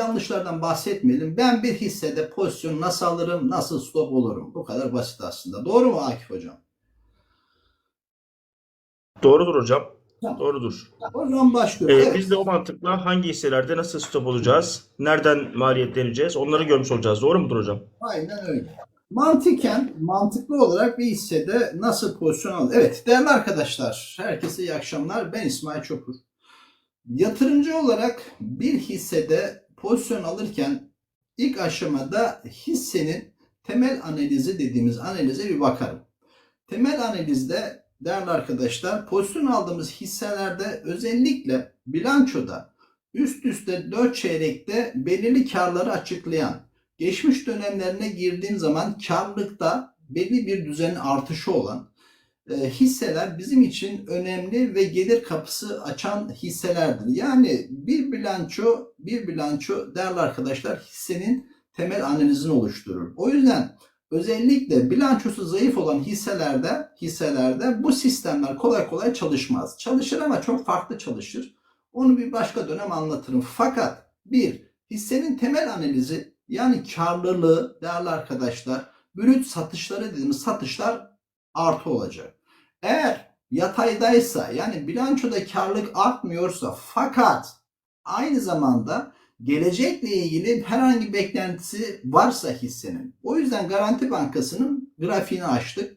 yanlışlardan bahsetmeyelim. Ben bir hissede pozisyon nasıl alırım, nasıl stop olurum? Bu kadar basit aslında. Doğru mu Akif Hocam? Doğrudur hocam. Tamam. Doğrudur. O zaman başlıyoruz. Ee, Evet. Biz de o mantıkla hangi hisselerde nasıl stop olacağız, nereden maliyetleneceğiz onları görmüş olacağız. Doğru mudur hocam? Aynen öyle. Mantıken, mantıklı olarak bir hissede nasıl pozisyon alır? Evet değerli arkadaşlar, herkese iyi akşamlar. Ben İsmail Çokur. Yatırımcı olarak bir hissede pozisyon alırken ilk aşamada hissenin temel analizi dediğimiz analize bir bakarım. Temel analizde değerli arkadaşlar pozisyon aldığımız hisselerde özellikle bilançoda üst üste 4 çeyrekte belirli karları açıklayan geçmiş dönemlerine girdiğim zaman karlılıkta belli bir düzenin artışı olan hisseler bizim için önemli ve gelir kapısı açan hisselerdir. Yani bir bilanço, bir bilanço değerli arkadaşlar hissenin temel analizini oluşturur. O yüzden özellikle bilançosu zayıf olan hisselerde hisselerde bu sistemler kolay kolay çalışmaz. Çalışır ama çok farklı çalışır. Onu bir başka dönem anlatırım. Fakat bir hissenin temel analizi yani karlılığı değerli arkadaşlar brüt satışları dediğimiz satışlar artı olacak. Eğer yataydaysa yani bilançoda karlılık artmıyorsa fakat aynı zamanda gelecekle ilgili herhangi bir beklentisi varsa hissenin. O yüzden Garanti Bankası'nın grafiğini açtık.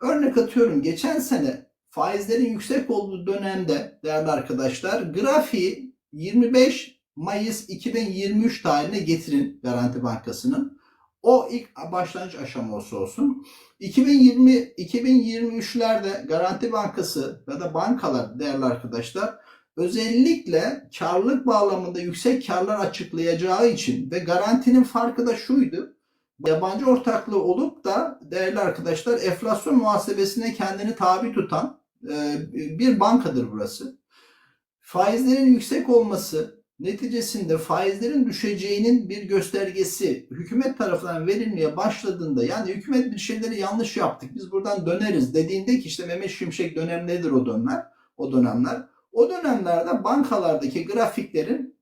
Örnek atıyorum geçen sene faizlerin yüksek olduğu dönemde değerli arkadaşlar grafiği 25 Mayıs 2023 tarihine getirin Garanti Bankası'nın. O ilk başlangıç aşaması olsun. 2020 2023'lerde Garanti Bankası ya da bankalar değerli arkadaşlar özellikle karlılık bağlamında yüksek karlar açıklayacağı için ve garantinin farkı da şuydu. Yabancı ortaklığı olup da değerli arkadaşlar enflasyon muhasebesine kendini tabi tutan e, bir bankadır burası. Faizlerin yüksek olması neticesinde faizlerin düşeceğinin bir göstergesi hükümet tarafından verilmeye başladığında yani hükümet bir şeyleri yanlış yaptık biz buradan döneriz dediğinde ki işte Mehmet Şimşek dönemlerdir o dönemler o dönemler o dönemlerde bankalardaki grafiklerin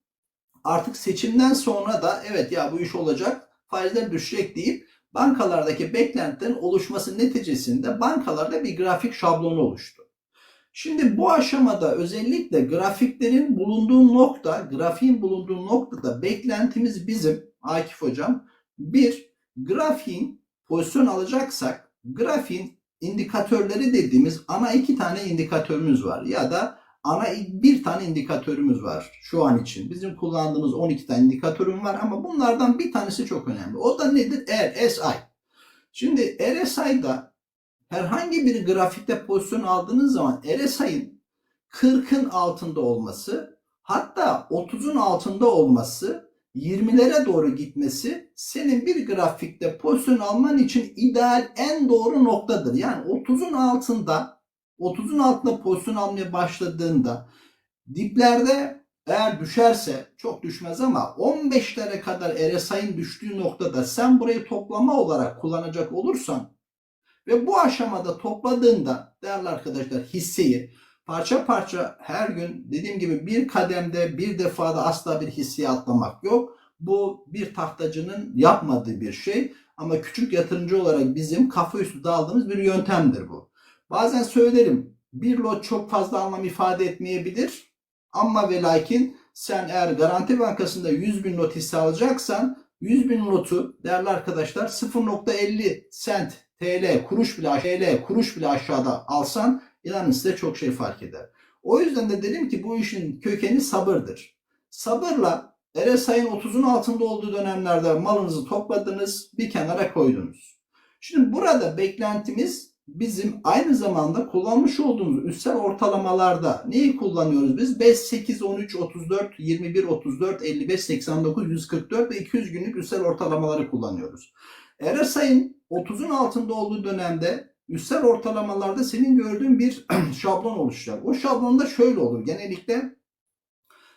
artık seçimden sonra da evet ya bu iş olacak faizler düşecek deyip bankalardaki beklentilerin oluşması neticesinde bankalarda bir grafik şablonu oluştu. Şimdi bu aşamada özellikle grafiklerin bulunduğu nokta, grafiğin bulunduğu noktada beklentimiz bizim Akif Hocam bir grafiğin pozisyon alacaksak grafiğin indikatörleri dediğimiz ana iki tane indikatörümüz var ya da ana bir tane indikatörümüz var şu an için. Bizim kullandığımız 12 tane indikatörüm var ama bunlardan bir tanesi çok önemli. O da nedir? RSI. Şimdi RSI'da herhangi bir grafikte pozisyon aldığınız zaman RSI'nin 40'ın altında olması hatta 30'un altında olması 20'lere doğru gitmesi senin bir grafikte pozisyon alman için ideal en doğru noktadır. Yani 30'un altında 30'un altında pozisyon almaya başladığında diplerde eğer düşerse çok düşmez ama 15'lere kadar RSI'nin düştüğü noktada sen burayı toplama olarak kullanacak olursan ve bu aşamada topladığında değerli arkadaşlar hisseyi parça parça her gün dediğim gibi bir kademde bir defada asla bir hisseye atlamak yok. Bu bir tahtacının yapmadığı bir şey ama küçük yatırımcı olarak bizim kafa üstü daldığımız bir yöntemdir bu. Bazen söylerim bir lot çok fazla anlam ifade etmeyebilir ama ve lakin sen eğer Garanti Bankası'nda 100 bin lot hisse alacaksan 100 bin lotu değerli arkadaşlar 0.50 sent TL kuruş bile TL kuruş bile aşağıda alsan inanın size çok şey fark eder. O yüzden de dedim ki bu işin kökeni sabırdır. Sabırla RSI'nin 30'un altında olduğu dönemlerde malınızı topladınız, bir kenara koydunuz. Şimdi burada beklentimiz bizim aynı zamanda kullanmış olduğumuz üstel ortalamalarda neyi kullanıyoruz biz? 5, 8, 13, 34, 21, 34, 55, 89, 144 ve 200 günlük üstel ortalamaları kullanıyoruz. RSI'nin 30'un altında olduğu dönemde üstel ortalamalarda senin gördüğün bir şablon oluşacak. O şablonda şöyle olur. Genellikle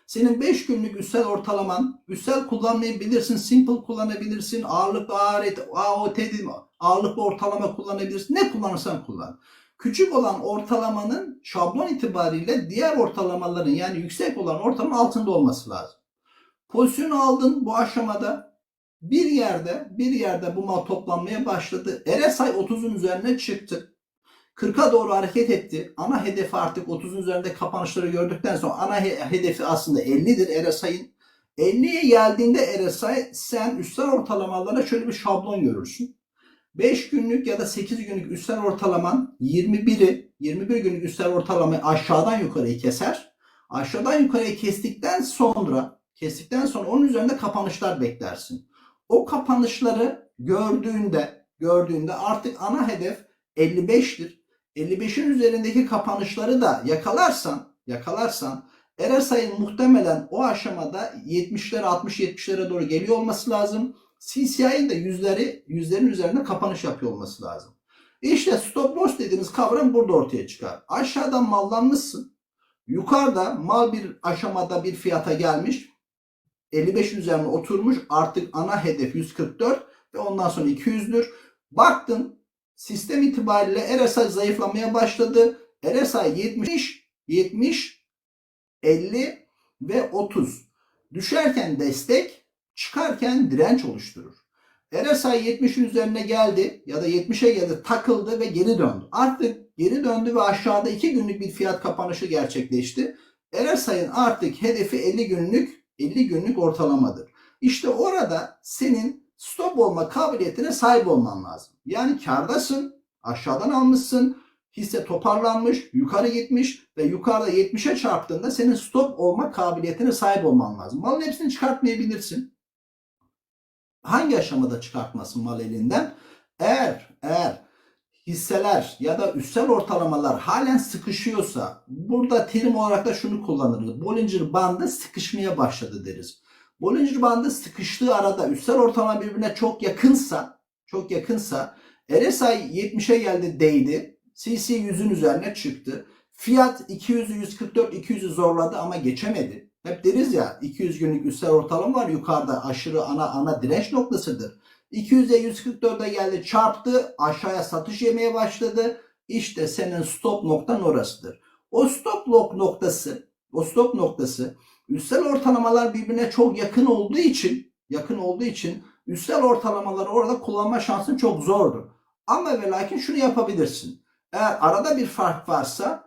senin 5 günlük üstel ortalaman, üstel kullanmayabilirsin, simple kullanabilirsin, ağırlıklı ART, AOT dedim, ağırlıklı ortalama kullanabilirsin. Ne kullanırsan kullan. Küçük olan ortalamanın şablon itibariyle diğer ortalamaların yani yüksek olan ortalamanın altında olması lazım. Pozisyonu aldın bu aşamada. Bir yerde bir yerde bu mal toplanmaya başladı. RSI 30'un üzerine çıktı. 40'a doğru hareket etti. Ana hedefi artık 30'un üzerinde kapanışları gördükten sonra ana he- hedefi aslında 50'dir RSI'nin. 50'ye geldiğinde RSI sen üstel ortalamalara şöyle bir şablon görürsün. 5 günlük ya da 8 günlük üstel ortalaman 21'i 21 günlük üstel ortalamayı aşağıdan yukarıya keser. Aşağıdan yukarıya kestikten sonra kestikten sonra onun üzerinde kapanışlar beklersin. O kapanışları gördüğünde gördüğünde artık ana hedef 55'tir. 55'in üzerindeki kapanışları da yakalarsan yakalarsan RSI'nin muhtemelen o aşamada 70'lere 60-70'lere doğru geliyor olması lazım. CCI'nin de yüzleri yüzlerin üzerinde kapanış yapıyor olması lazım. İşte stop loss dediğimiz kavram burada ortaya çıkar. Aşağıdan mallanmışsın. Yukarıda mal bir aşamada bir fiyata gelmiş. 55 üzerine oturmuş. Artık ana hedef 144 ve ondan sonra 200'dür. Baktın sistem itibariyle RSI zayıflamaya başladı. RSI 70, 70, 50 ve 30. Düşerken destek, çıkarken direnç oluşturur. RSI 70'in üzerine geldi ya da 70'e geldi takıldı ve geri döndü. Artık geri döndü ve aşağıda 2 günlük bir fiyat kapanışı gerçekleşti. RSI'nin artık hedefi 50 günlük 50 günlük ortalamadır. İşte orada senin stop olma kabiliyetine sahip olman lazım. Yani kardasın, aşağıdan almışsın, hisse toparlanmış, yukarı gitmiş ve yukarıda 70'e çarptığında senin stop olma kabiliyetine sahip olman lazım. Malın hepsini çıkartmayabilirsin. Hangi aşamada çıkartmasın mal elinden? Eğer eğer hisseler ya da üstel ortalamalar halen sıkışıyorsa burada terim olarak da şunu kullanırız. Bollinger bandı sıkışmaya başladı deriz. Bollinger bandı sıkıştığı arada üstel ortalama birbirine çok yakınsa çok yakınsa RSI 70'e geldi değdi. CC 100'ün üzerine çıktı. Fiyat 200'ü 144 200'ü zorladı ama geçemedi. Hep deriz ya 200 günlük üstel ortalama var yukarıda aşırı ana ana direnç noktasıdır. 200'e 144'e geldi çarptı aşağıya satış yemeye başladı. İşte senin stop noktan orasıdır. O stop lock noktası o stop noktası üstel ortalamalar birbirine çok yakın olduğu için yakın olduğu için üstel ortalamaları orada kullanma şansın çok zordur. Ama ve lakin şunu yapabilirsin. Eğer arada bir fark varsa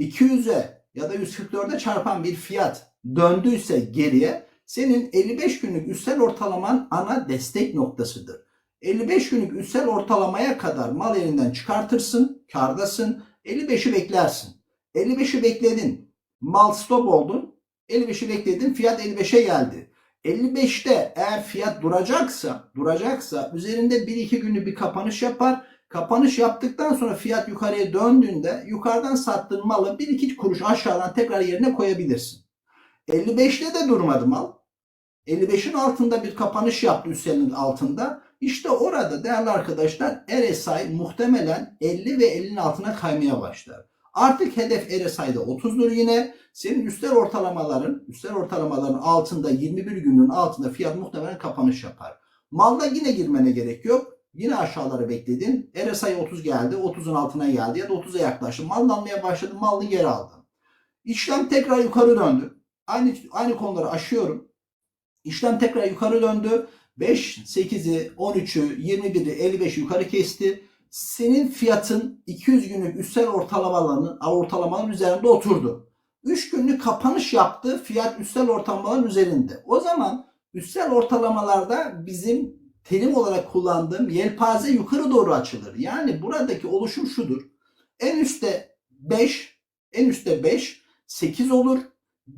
200'e ya da 144'e çarpan bir fiyat döndüyse geriye senin 55 günlük üstel ortalaman ana destek noktasıdır. 55 günlük üstel ortalamaya kadar mal elinden çıkartırsın, kardasın, 55'i beklersin. 55'i bekledin, mal stop oldun, 55'i bekledin, fiyat 55'e geldi. 55'te eğer fiyat duracaksa, duracaksa üzerinde 1-2 günlük bir kapanış yapar. Kapanış yaptıktan sonra fiyat yukarıya döndüğünde yukarıdan sattığın malı 1-2 kuruş aşağıdan tekrar yerine koyabilirsin. 55'te de durmadı mal. 55'in altında bir kapanış yaptı üstelin altında. İşte orada değerli arkadaşlar RSI muhtemelen 50 ve 50'nin altına kaymaya başlar. Artık hedef RSI'de 30'dur yine. Senin üstel ortalamaların, üstel ortalamaların altında 21 günün altında fiyat muhtemelen kapanış yapar. Malda yine girmene gerek yok. Yine aşağılara bekledin. RSI 30 geldi. 30'un altına geldi ya da 30'a yaklaştı. Mal almaya başladı. Malını geri aldın. İşlem tekrar yukarı döndü. Aynı, aynı konuları aşıyorum. İşlem tekrar yukarı döndü. 5, 8'i, 13'ü, 21'i, 55'i yukarı kesti. Senin fiyatın 200 günlük üstel ortalamaların, ortalamaların üzerinde oturdu. 3 günlük kapanış yaptı. Fiyat üstel ortalamaların üzerinde. O zaman üstel ortalamalarda bizim terim olarak kullandığım yelpaze yukarı doğru açılır. Yani buradaki oluşum şudur. En üstte 5, en üstte 5, 8 olur.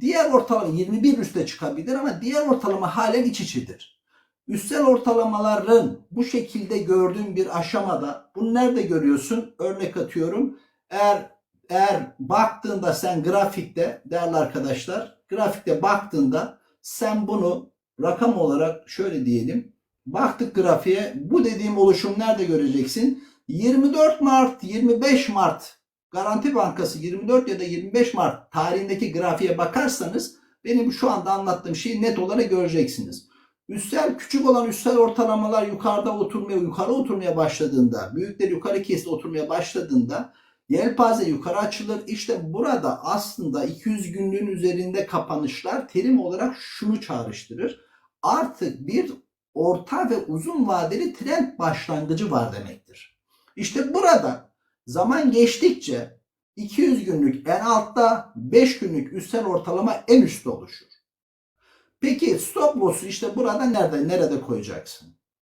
Diğer ortalama 21 üste çıkabilir ama diğer ortalama halen iç içidir. Üstel ortalamaların bu şekilde gördüğün bir aşamada bunu nerede görüyorsun? Örnek atıyorum. Eğer eğer baktığında sen grafikte değerli arkadaşlar grafikte baktığında sen bunu rakam olarak şöyle diyelim. Baktık grafiğe bu dediğim oluşum nerede göreceksin? 24 Mart 25 Mart Garanti Bankası 24 ya da 25 Mart tarihindeki grafiğe bakarsanız benim şu anda anlattığım şeyi net olarak göreceksiniz. Üstel küçük olan üstel ortalamalar yukarıda oturmaya, yukarı oturmaya başladığında, büyükleri yukarı kesti oturmaya başladığında Yelpaze yukarı açılır. İşte burada aslında 200 günlüğün üzerinde kapanışlar terim olarak şunu çağrıştırır. Artık bir orta ve uzun vadeli trend başlangıcı var demektir. İşte burada zaman geçtikçe 200 günlük en altta 5 günlük üstel ortalama en üstte oluşur. Peki stop loss'u işte burada nerede nerede koyacaksın?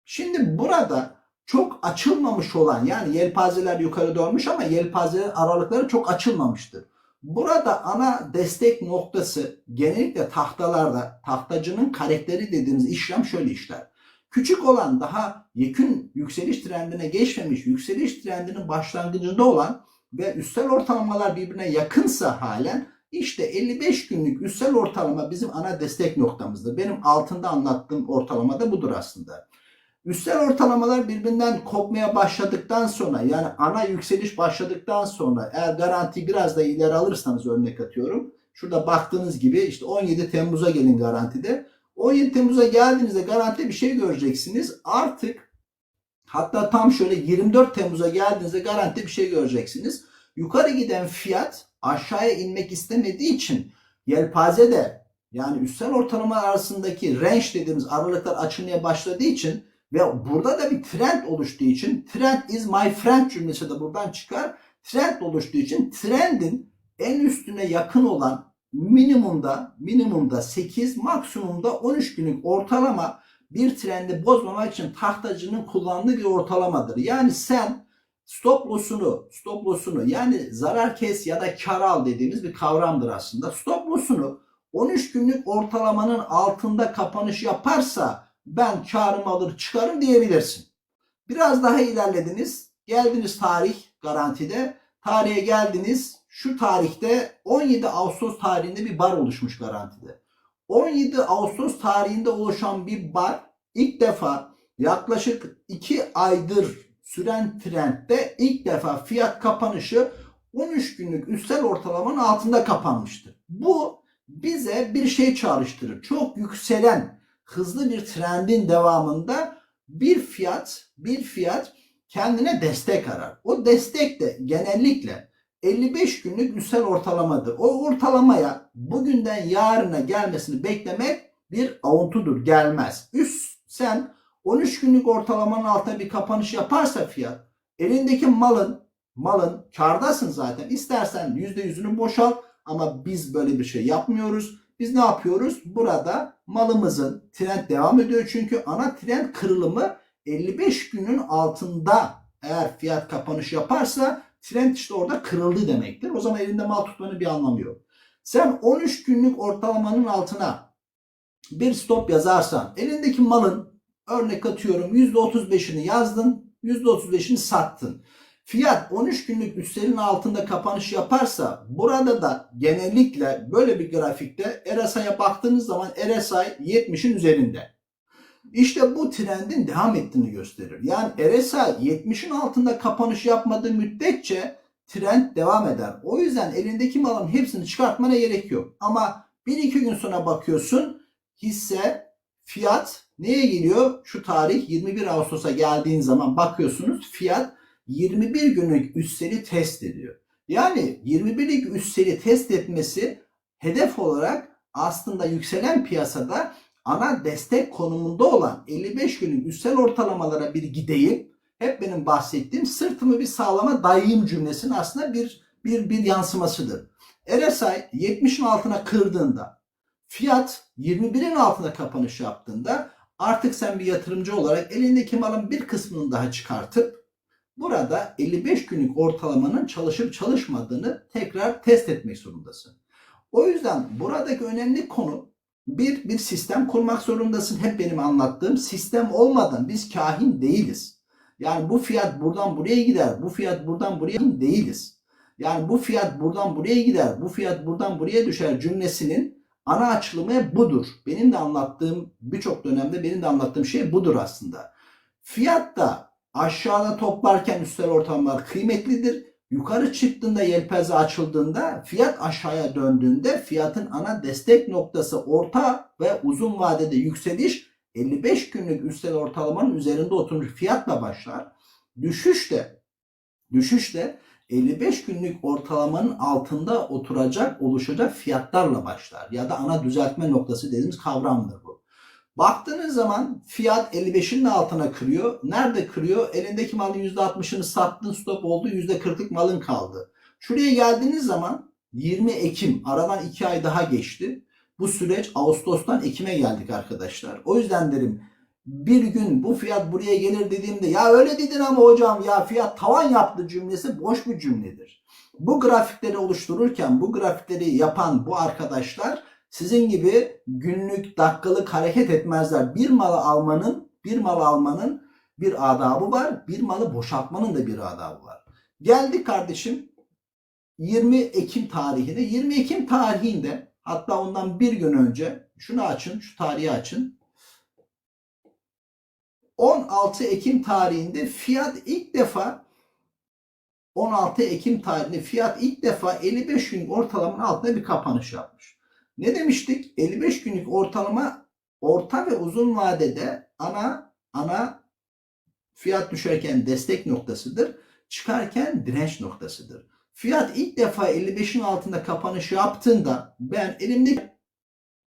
Şimdi burada çok açılmamış olan yani yelpazeler yukarı dönmüş ama yelpazelerin aralıkları çok açılmamıştır. Burada ana destek noktası genellikle tahtalarda tahtacının karakteri dediğimiz işlem şöyle işler. Küçük olan daha yakın yükseliş trendine geçmemiş yükseliş trendinin başlangıcında olan ve üstel ortalamalar birbirine yakınsa halen işte 55 günlük üstel ortalama bizim ana destek noktamızdır. Benim altında anlattığım ortalama da budur aslında. Üstel ortalamalar birbirinden kopmaya başladıktan sonra yani ana yükseliş başladıktan sonra eğer garanti biraz da ileri alırsanız örnek atıyorum. Şurada baktığınız gibi işte 17 Temmuz'a gelin garantide. 17 Temmuz'a geldiğinizde garantide bir şey göreceksiniz. Artık hatta tam şöyle 24 Temmuz'a geldiğinizde garantide bir şey göreceksiniz. Yukarı giden fiyat aşağıya inmek istemediği için yelpaze de yani üstel ortalama arasındaki range dediğimiz aralıklar açılmaya başladığı için ve burada da bir trend oluştuğu için trend is my friend cümlesi de buradan çıkar. Trend oluştuğu için trendin en üstüne yakın olan minimumda minimumda 8 maksimumda 13 günlük ortalama bir trendi bozmamak için tahtacının kullandığı bir ortalamadır. Yani sen stop loss'unu stop loss'unu yani zarar kes ya da kar al dediğimiz bir kavramdır aslında. Stop loss'unu 13 günlük ortalamanın altında kapanış yaparsa ben karımı alır çıkarım diyebilirsin. Biraz daha ilerlediniz. Geldiniz tarih garantide. Tarihe geldiniz. Şu tarihte 17 Ağustos tarihinde bir bar oluşmuş garantide. 17 Ağustos tarihinde oluşan bir bar ilk defa yaklaşık 2 aydır süren trendde ilk defa fiyat kapanışı 13 günlük üstel ortalamanın altında kapanmıştı. Bu bize bir şey çağrıştırır. Çok yükselen hızlı bir trendin devamında bir fiyat bir fiyat kendine destek arar. O destek de genellikle 55 günlük üstel ortalamadır. O ortalamaya bugünden yarına gelmesini beklemek bir avuntudur. Gelmez. Üst sen 13 günlük ortalamanın altına bir kapanış yaparsa fiyat elindeki malın malın kardasın zaten. İstersen %100'ünü boşalt ama biz böyle bir şey yapmıyoruz. Biz ne yapıyoruz? Burada malımızın trend devam ediyor çünkü ana trend kırılımı 55 günün altında eğer fiyat kapanış yaparsa trend işte orada kırıldı demektir. O zaman elinde mal tutmanın bir anlamı yok. Sen 13 günlük ortalamanın altına bir stop yazarsan elindeki malın örnek atıyorum %35'ini yazdın %35'ini sattın. Fiyat 13 günlük üstelin altında kapanış yaparsa burada da genellikle böyle bir grafikte RSI'ye baktığınız zaman RSI 70'in üzerinde. İşte bu trendin devam ettiğini gösterir. Yani RSI 70'in altında kapanış yapmadığı müddetçe trend devam eder. O yüzden elindeki malın hepsini çıkartmana gerek yok. Ama 1-2 gün sonra bakıyorsun hisse fiyat neye geliyor? Şu tarih 21 Ağustos'a geldiğin zaman bakıyorsunuz fiyat 21 günlük üsteli test ediyor. Yani 21'lik üsteli test etmesi hedef olarak aslında yükselen piyasada ana destek konumunda olan 55 günlük üstel ortalamalara bir gideyim. Hep benim bahsettiğim sırtımı bir sağlama dayayım cümlesinin aslında bir bir bir yansımasıdır. RSI 70'in altına kırdığında fiyat 21'in altına kapanış yaptığında artık sen bir yatırımcı olarak elindeki malın bir kısmını daha çıkartıp Burada 55 günlük ortalamanın çalışıp çalışmadığını tekrar test etmek zorundasın. O yüzden buradaki önemli konu bir, bir sistem kurmak zorundasın. Hep benim anlattığım sistem olmadan biz kahin değiliz. Yani bu fiyat buradan buraya gider, bu fiyat buradan buraya değiliz. Yani bu fiyat buradan buraya gider, bu fiyat buradan buraya düşer cümlesinin ana açılımı budur. Benim de anlattığım birçok dönemde benim de anlattığım şey budur aslında. Fiyat da aşağıda toplarken üstel ortamlar kıymetlidir. Yukarı çıktığında yelpaze açıldığında fiyat aşağıya döndüğünde fiyatın ana destek noktası orta ve uzun vadede yükseliş 55 günlük üstel ortalamanın üzerinde oturmuş fiyatla başlar. Düşüş de düşüş de 55 günlük ortalamanın altında oturacak, oluşacak fiyatlarla başlar. Ya da ana düzeltme noktası dediğimiz kavramdır bu. Baktığınız zaman fiyat 55'in de altına kırıyor. Nerede kırıyor? Elindeki malın %60'ını sattın stop oldu. %40'lık malın kaldı. Şuraya geldiğiniz zaman 20 Ekim aradan 2 ay daha geçti. Bu süreç Ağustos'tan Ekim'e geldik arkadaşlar. O yüzden derim bir gün bu fiyat buraya gelir dediğimde ya öyle dedin ama hocam ya fiyat tavan yaptı cümlesi boş bir cümledir. Bu grafikleri oluştururken bu grafikleri yapan bu arkadaşlar sizin gibi günlük dakikalık hareket etmezler. Bir malı almanın bir malı almanın bir adabı var. Bir malı boşaltmanın da bir adabı var. Geldik kardeşim 20 Ekim tarihine. 20 Ekim tarihinde hatta ondan bir gün önce şunu açın, şu tarihi açın. 16 Ekim tarihinde fiyat ilk defa 16 Ekim tarihinde fiyat ilk defa 55 günlük ortalamanın altında bir kapanış yapmış. Ne demiştik? 55 günlük ortalama orta ve uzun vadede ana ana fiyat düşerken destek noktasıdır. Çıkarken direnç noktasıdır. Fiyat ilk defa 55'in altında kapanış yaptığında ben elimdeki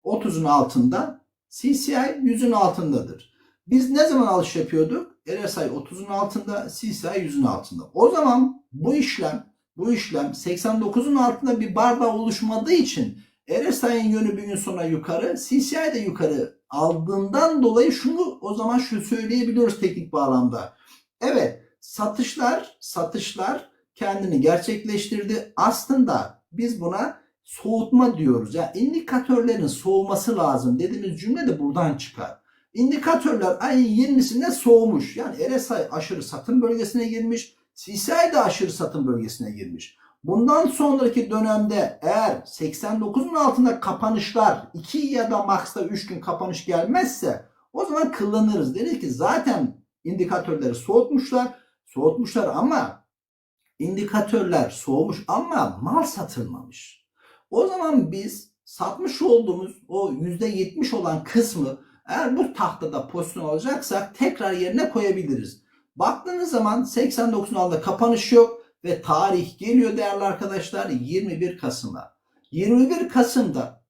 30'un altında CCI 100'ün altındadır. Biz ne zaman alış yapıyorduk? RSI 30'un altında, CCI 100'ün altında. O zaman bu işlem, bu işlem 89'un altında bir barda oluşmadığı için RSI'nin yönü bir gün sonra yukarı, CCI de yukarı aldığından dolayı şunu o zaman şu söyleyebiliyoruz teknik bağlamda. Evet, satışlar, satışlar kendini gerçekleştirdi. Aslında biz buna soğutma diyoruz. Yani indikatörlerin soğuması lazım dediğimiz cümle de buradan çıkar. İndikatörler ayın 20'sinde soğumuş. Yani RSI aşırı satım bölgesine girmiş. CCI de aşırı satım bölgesine girmiş. Bundan sonraki dönemde eğer 89'un altında kapanışlar 2 ya da maksta 3 gün kapanış gelmezse o zaman kullanırız. Deriz ki zaten indikatörleri soğutmuşlar. Soğutmuşlar ama indikatörler soğumuş ama mal satılmamış. O zaman biz satmış olduğumuz o %70 olan kısmı eğer bu tahtada pozisyon alacaksak tekrar yerine koyabiliriz. Baktığınız zaman 89'un altında kapanış yok ve tarih geliyor değerli arkadaşlar 21 Kasım'a. 21 Kasım'da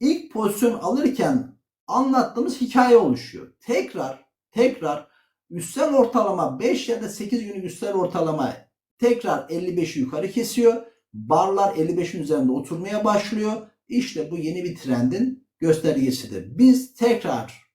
ilk pozisyon alırken anlattığımız hikaye oluşuyor. Tekrar tekrar üstel ortalama 5 ya da 8 günlük üstel ortalama tekrar 55'i yukarı kesiyor. Barlar 55'in üzerinde oturmaya başlıyor. İşte bu yeni bir trendin göstergesidir. Biz tekrar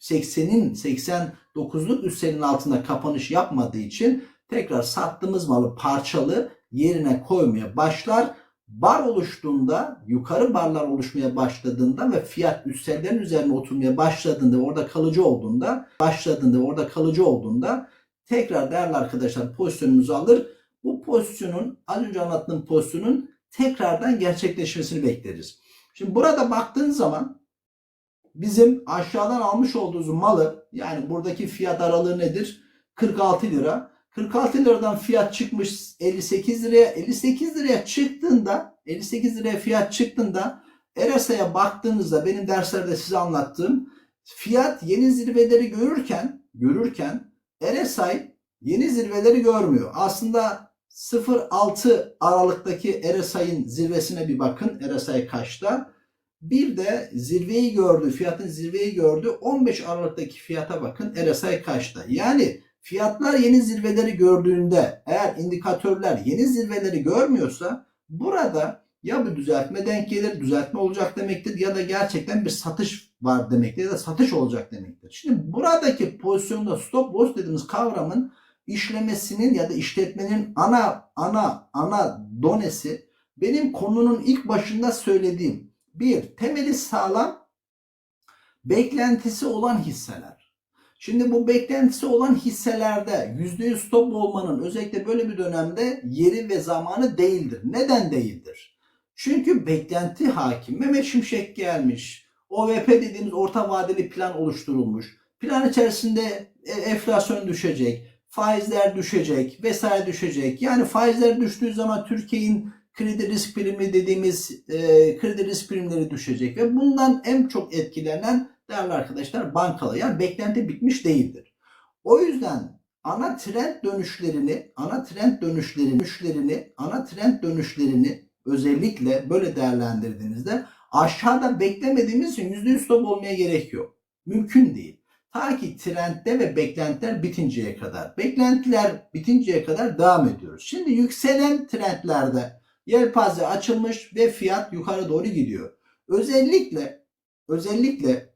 80'in 89'luk üstelin altında kapanış yapmadığı için tekrar sattığımız malı parçalı yerine koymaya başlar. Bar oluştuğunda, yukarı barlar oluşmaya başladığında ve fiyat üstellerin üzerine oturmaya başladığında, orada kalıcı olduğunda, başladığında, orada kalıcı olduğunda tekrar değerli arkadaşlar pozisyonumuzu alır. Bu pozisyonun, az önce anlattığım pozisyonun tekrardan gerçekleşmesini bekleriz. Şimdi burada baktığın zaman bizim aşağıdan almış olduğumuz malı yani buradaki fiyat aralığı nedir? 46 lira. 46 liradan fiyat çıkmış 58 liraya. 58 liraya çıktığında 58 liraya fiyat çıktığında RSI'ye baktığınızda benim derslerde size anlattığım fiyat yeni zirveleri görürken görürken RSI yeni zirveleri görmüyor. Aslında 0.6 Aralık'taki RSI'nin zirvesine bir bakın. RSI kaçta? Bir de zirveyi gördü, fiyatın zirveyi gördü. 15 Aralık'taki fiyata bakın. RSI kaçta? Yani fiyatlar yeni zirveleri gördüğünde eğer indikatörler yeni zirveleri görmüyorsa burada ya bir düzeltme denk gelir, düzeltme olacak demektir ya da gerçekten bir satış var demektir ya da satış olacak demektir. Şimdi buradaki pozisyonda stop loss dediğimiz kavramın işlemesinin ya da işletmenin ana ana ana donesi benim konunun ilk başında söylediğim bir temeli sağlam beklentisi olan hisseler. Şimdi bu beklentisi olan hisselerde %100 stop olmanın özellikle böyle bir dönemde yeri ve zamanı değildir. Neden değildir? Çünkü beklenti hakim. Mehmet Şimşek gelmiş. OVP dediğimiz orta vadeli plan oluşturulmuş. Plan içerisinde e, enflasyon düşecek faizler düşecek vesaire düşecek. Yani faizler düştüğü zaman Türkiye'nin kredi risk primi dediğimiz e, kredi risk primleri düşecek ve bundan en çok etkilenen değerli arkadaşlar bankalar. Yani beklenti bitmiş değildir. O yüzden ana trend dönüşlerini, ana trend dönüşlerini, dönüşlerini, ana trend dönüşlerini özellikle böyle değerlendirdiğinizde aşağıda beklemediğimiz için %100 stop olmaya gerek yok. Mümkün değil. Ta ki trendde ve beklentiler bitinceye kadar. Beklentiler bitinceye kadar devam ediyoruz. Şimdi yükselen trendlerde yelpaze açılmış ve fiyat yukarı doğru gidiyor. Özellikle özellikle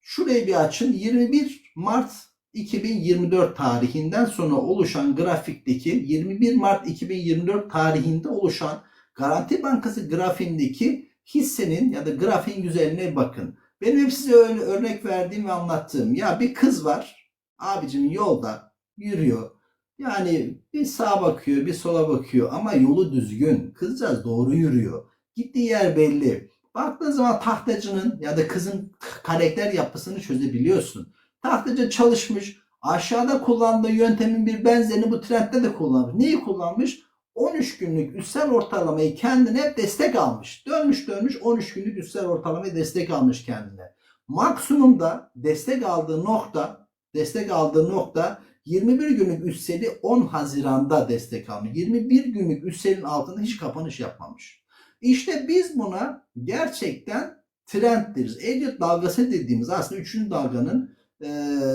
şurayı bir açın 21 Mart 2024 tarihinden sonra oluşan grafikteki 21 Mart 2024 tarihinde oluşan Garanti Bankası grafiğindeki hissenin ya da grafiğin güzelliğine bakın. Benim hep size öyle örnek verdiğim ve anlattığım. Ya bir kız var. Abicim yolda yürüyor. Yani bir sağa bakıyor, bir sola bakıyor ama yolu düzgün. Kızcağız doğru yürüyor. Gittiği yer belli. Baktığın zaman tahtacının ya da kızın karakter yapısını çözebiliyorsun. Tahtacı çalışmış. Aşağıda kullandığı yöntemin bir benzerini bu trendde de kullanmış. Neyi kullanmış? 13 günlük üstel ortalamayı kendine destek almış. Dönmüş dönmüş 13 günlük üstel ortalamayı destek almış kendine. Maksimumda destek aldığı nokta destek aldığı nokta 21 günlük üsteli 10 Haziran'da destek almış. 21 günlük üstelin altında hiç kapanış yapmamış. İşte biz buna gerçekten trend deriz. Elliot dalgası dediğimiz aslında 3. dalganın e,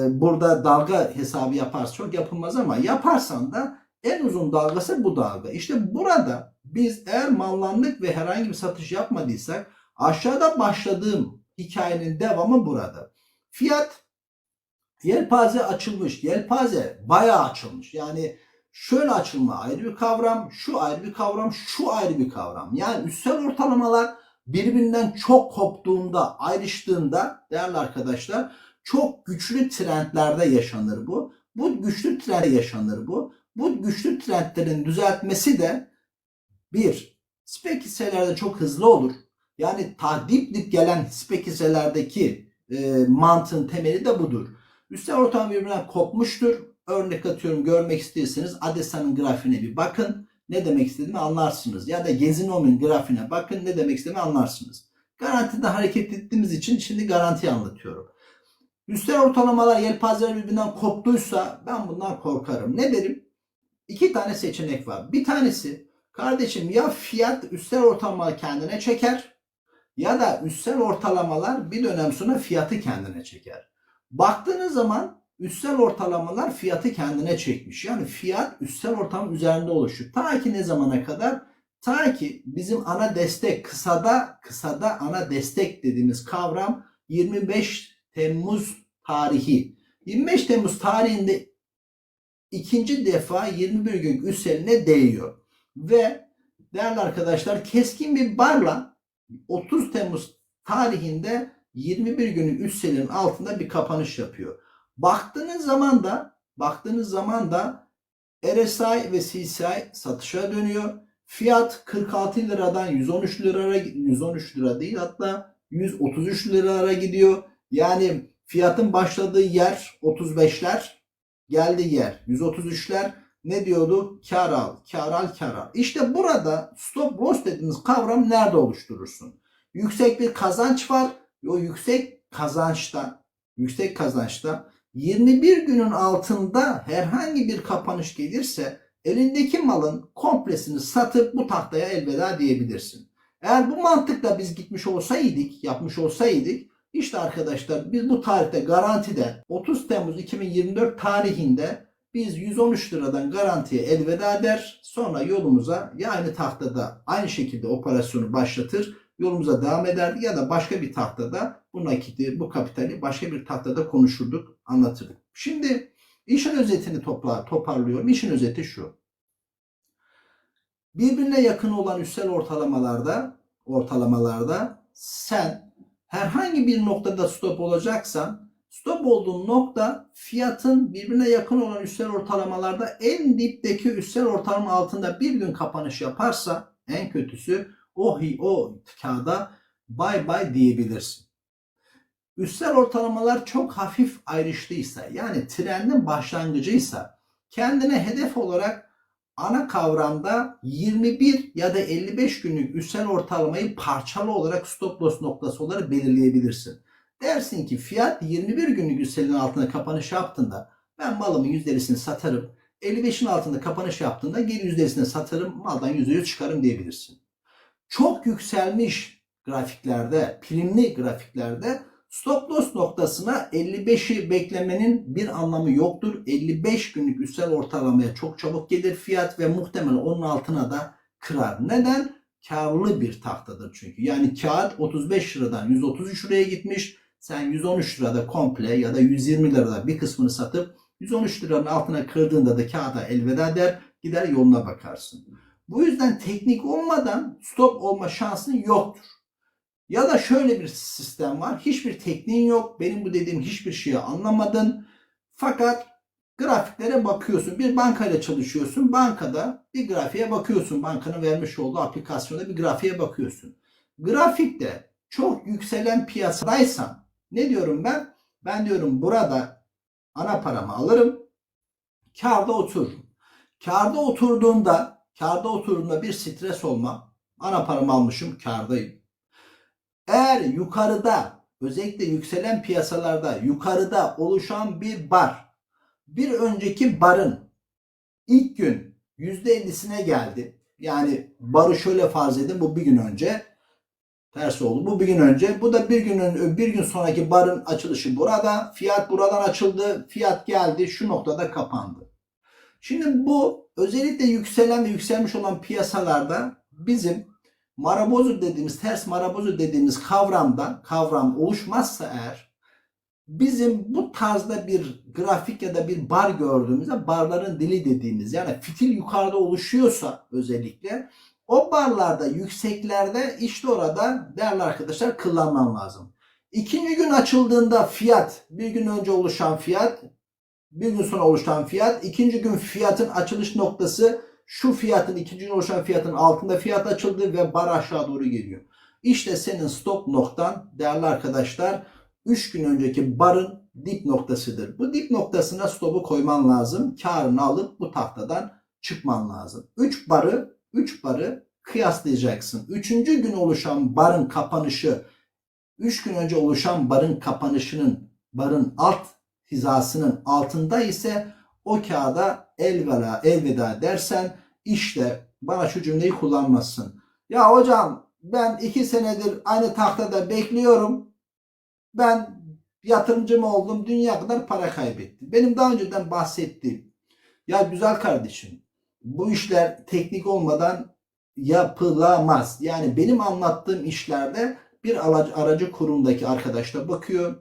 burada dalga hesabı yaparsa çok yapılmaz ama yaparsan da en uzun dalgası bu dalga. İşte burada biz eğer mallandık ve herhangi bir satış yapmadıysak aşağıda başladığım hikayenin devamı burada. Fiyat yelpaze açılmış. Yelpaze bayağı açılmış. Yani şöyle açılma ayrı bir kavram, şu ayrı bir kavram, şu ayrı bir kavram. Yani üstel ortalamalar birbirinden çok koptuğunda, ayrıştığında değerli arkadaşlar çok güçlü trendlerde yaşanır bu. Bu güçlü trendde yaşanır bu. Bu güçlü trendlerin düzeltmesi de bir, spek hisselerde çok hızlı olur. Yani dip dip gelen spek hisselerdeki e, mantığın temeli de budur. Üstel ortalama birbirinden kopmuştur. Örnek atıyorum görmek istiyorsanız Adesa'nın grafiğine bir bakın. Ne demek istediğimi anlarsınız. Ya da Gezinom'un grafiğine bakın ne demek istediğimi anlarsınız. Garantide hareket ettiğimiz için şimdi garantiyi anlatıyorum. Üstel ortalamalar yelpazeler birbirinden koptuysa ben bundan korkarım. Ne derim? İki tane seçenek var. Bir tanesi kardeşim ya fiyat üstel ortalama kendine çeker ya da üstel ortalamalar bir dönem sonra fiyatı kendine çeker. Baktığınız zaman üstel ortalamalar fiyatı kendine çekmiş. Yani fiyat üstel ortalama üzerinde oluşuyor. Ta ki ne zamana kadar? Ta ki bizim ana destek kısada kısada ana destek dediğimiz kavram 25 Temmuz tarihi. 25 Temmuz tarihinde ikinci defa 21 gün üsteline değiyor. Ve değerli arkadaşlar keskin bir barla 30 Temmuz tarihinde 21 günün üstelinin altında bir kapanış yapıyor. Baktığınız zaman da baktığınız zaman da RSI ve CCI satışa dönüyor. Fiyat 46 liradan 113 liraya 113 lira değil hatta 133 liralara gidiyor. Yani fiyatın başladığı yer 35'ler geldi yer 133'ler ne diyordu? Kar al, kar al, kar al. İşte burada stop loss dediğiniz kavram nerede oluşturursun? Yüksek bir kazanç var. O yüksek kazançta, yüksek kazançta 21 günün altında herhangi bir kapanış gelirse elindeki malın komplesini satıp bu tahtaya elveda diyebilirsin. Eğer bu mantıkla biz gitmiş olsaydık, yapmış olsaydık işte arkadaşlar biz bu tarihte garantide 30 Temmuz 2024 tarihinde biz 113 liradan garantiye elveda eder. Sonra yolumuza ya aynı tahtada aynı şekilde operasyonu başlatır. Yolumuza devam ederdik ya da başka bir tahtada bu nakiti, bu kapitali başka bir tahtada konuşurduk, anlatırdık. Şimdi işin özetini topla, toparlıyorum. İşin özeti şu. Birbirine yakın olan üstel ortalamalarda ortalamalarda sen herhangi bir noktada stop olacaksan stop olduğun nokta fiyatın birbirine yakın olan üstel ortalamalarda en dipteki üstel ortalama altında bir gün kapanış yaparsa en kötüsü o, o kağıda bay bay diyebilirsin. Üstel ortalamalar çok hafif ayrıştıysa yani trendin başlangıcıysa kendine hedef olarak ana kavramda 21 ya da 55 günlük üstel ortalamayı parçalı olarak stop loss noktası olarak belirleyebilirsin. Dersin ki fiyat 21 günlük üstelin altına kapanış yaptığında Ben malımın %50'sini satarım. 55'in altında kapanış yaptığında geri %50'sini satarım. Maldan %100 çıkarım diyebilirsin. Çok yükselmiş grafiklerde, primli grafiklerde stop loss noktasına 55'i beklemenin bir anlamı yoktur. 55 günlük üstel ortalamaya çok çabuk gelir fiyat ve muhtemelen onun altına da kırar. Neden? Karlı bir tahtadır çünkü. Yani kağıt 35 liradan 133 liraya gitmiş. Sen 113 lirada komple ya da 120 lirada bir kısmını satıp 113 liranın altına kırdığında da kağıda elveda der gider yoluna bakarsın. Bu yüzden teknik olmadan stop olma şansın yoktur. Ya da şöyle bir sistem var. Hiçbir tekniğin yok. Benim bu dediğim hiçbir şeyi anlamadın. Fakat grafiklere bakıyorsun. Bir bankayla çalışıyorsun. Bankada bir grafiğe bakıyorsun. Bankanın vermiş olduğu aplikasyonda bir grafiğe bakıyorsun. Grafikte çok yükselen piyasadaysan ne diyorum ben? Ben diyorum burada ana paramı alırım. Karda otururum. Karda oturduğunda, karda oturduğunda bir stres olmam. Ana paramı almışım, kardayım. Eğer yukarıda, özellikle yükselen piyasalarda yukarıda oluşan bir bar, bir önceki barın ilk gün %50'sine geldi. Yani barı şöyle farz edin, bu bir gün önce. Ters oldu. Bu bir gün önce. Bu da bir gün ön- bir gün sonraki barın açılışı burada. Fiyat buradan açıldı. Fiyat geldi. Şu noktada kapandı. Şimdi bu özellikle yükselen ve yükselmiş olan piyasalarda bizim marabozu dediğimiz ters marabozu dediğimiz kavramda kavram oluşmazsa eğer bizim bu tarzda bir grafik ya da bir bar gördüğümüzde barların dili dediğimiz yani fitil yukarıda oluşuyorsa özellikle o barlarda yükseklerde işte orada değerli arkadaşlar kullanman lazım. İkinci gün açıldığında fiyat bir gün önce oluşan fiyat bir gün sonra oluşan fiyat ikinci gün fiyatın açılış noktası şu fiyatın ikinci oluşan fiyatın altında fiyat açıldı ve bar aşağı doğru geliyor. İşte senin stop noktan değerli arkadaşlar 3 gün önceki barın dip noktasıdır. Bu dip noktasına stopu koyman lazım. Karını alıp bu tahtadan çıkman lazım. 3 barı 3 barı kıyaslayacaksın. Üçüncü gün oluşan barın kapanışı 3 gün önce oluşan barın kapanışının barın alt hizasının altında ise o kağıda elveda elveda dersen işte bana şu cümleyi kullanmasın. Ya hocam ben iki senedir aynı tahtada bekliyorum. Ben yatırımcı mı oldum? Dünya kadar para kaybettim. Benim daha önceden bahsettiğim. Ya güzel kardeşim bu işler teknik olmadan yapılamaz. Yani benim anlattığım işlerde bir aracı kurumdaki arkadaş da bakıyor.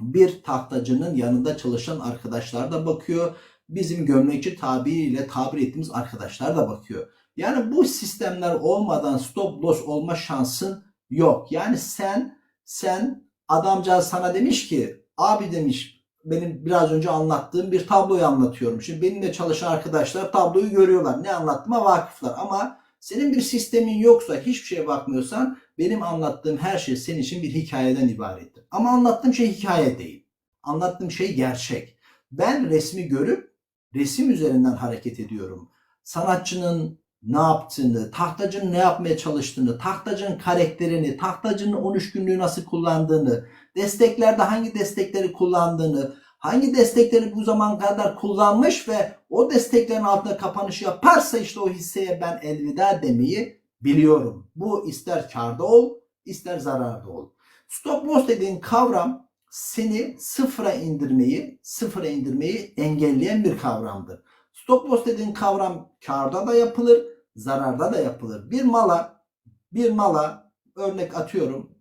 Bir tahtacının yanında çalışan arkadaşlar da bakıyor. Bizim gömlekçi tabiriyle tabir ettiğimiz arkadaşlar da bakıyor. Yani bu sistemler olmadan stop loss olma şansın yok. Yani sen sen adamcağız sana demiş ki abi demiş benim biraz önce anlattığım bir tabloyu anlatıyorum. Şimdi benimle çalışan arkadaşlar tabloyu görüyorlar. Ne anlattığıma vakıflar ama senin bir sistemin yoksa hiçbir şeye bakmıyorsan benim anlattığım her şey senin için bir hikayeden ibarettir. Ama anlattığım şey hikaye değil. Anlattığım şey gerçek. Ben resmi görüp resim üzerinden hareket ediyorum. Sanatçının ne yaptığını, tahtacının ne yapmaya çalıştığını, tahtacının karakterini, tahtacının 13 günlüğü nasıl kullandığını, desteklerde hangi destekleri kullandığını, hangi destekleri bu zaman kadar kullanmış ve o desteklerin altında kapanış yaparsa işte o hisseye ben elveda demeyi biliyorum. Bu ister karda ol, ister zararda ol. Stop loss dediğin kavram seni sıfıra indirmeyi, sıfıra indirmeyi engelleyen bir kavramdır. Stop loss dediğin kavram karda da yapılır, zararda da yapılır. Bir mala, bir mala örnek atıyorum